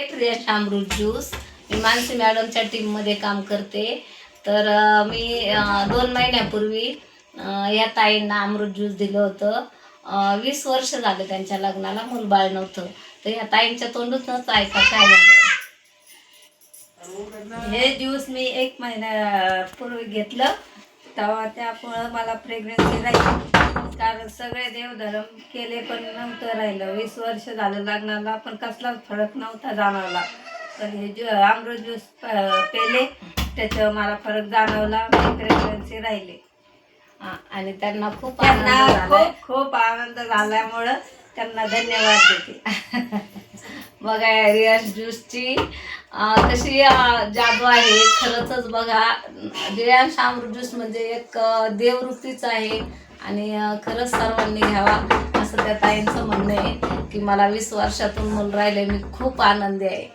रियाश अमृत juice मी मानसी मॅडमच्या टीममध्ये काम करते. तर मी दोन महिन्यापूर्वी या ताईंना अमृत ज्यूस दिलं होतं. वीस वर्ष झाले त्यांच्या लग्नाला. मुलबाळ नव्हतं. तर या ताईंच्या तोंडूनच ऐका काय झालं. हे ज्यूस मी एक महिन्यापूर्वी घेतलं. तेव्हा त्यामुळं मला प्रेग्नन्सी राहिली. कारण सगळे देवधर्म केले पण नव्हतं राहिलं. वीस वर्ष झालं लग्नाला पण कसलाच फरक नव्हता जाणवला. तर हे ज्यू अमृत ज्यूस पेले त्याच्यावर मला फरक जाणवला. प्रेग्नन्सी राहिली. आणि त्यांना खूप आनंद त्यांना. खूप खूप आनंद झाल्यामुळं त्यांना धन्यवाद देते. बघा या ज्यूसची कशी जादू आहे. खरंच बघा रियाज अमृत ज्यूस म्हणजे एक देववृत्तीच आहे. आणि खरंच सर्वांनी घ्यावा असं त्या ताईंचं म्हणणं आहे की मला वीस वर्षातून मूल राहिले मी खूप आनंदी आहे.